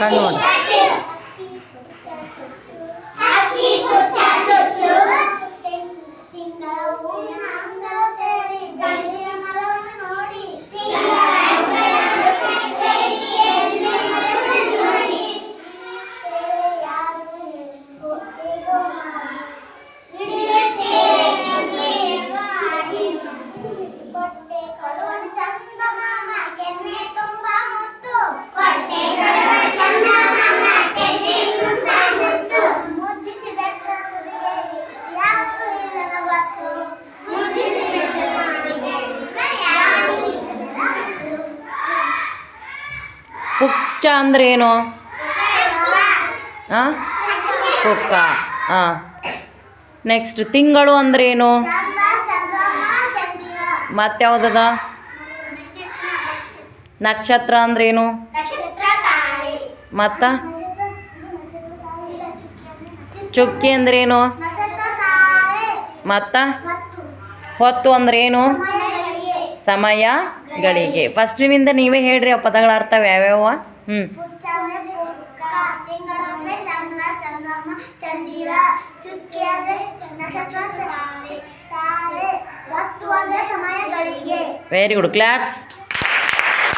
কানন। ಚ ಅಂದ್ರೆ ಏನು? ಹಾಂ ಪುಕ್ಕ. ಹಾಂ ನೆಕ್ಸ್ಟ್ ತಿಂಗಳು ಅಂದ್ರೆ ಏನು? ಮತ್ತೆ ಯಾವುದದ ನಕ್ಷತ್ರ ಅಂದ್ರೇನು ನಕ್ಷತ್ರ ಮತ್ತ? ಚುಕ್ಕಿ ಅಂದ್ರೇನು ಏನು? ತಾರೆ ಹೊತ್ತು ಮತ್ತು ಹೊತ್ತು ಅಂದ್ರೇನು ಸಮಯಗಳಿಗೆ. ಫಸ್ಟಿನಿಂದ ನೀವೇ ಹೇಳ್ರಿ ಆ ಪದಗಳ ಅರ್ಥ ಯಾವ್ಯಾವ? ಹ್ಞೂ ವೆರಿ ಗುಡ್ ಕ್ಲಾಪ್ಸ್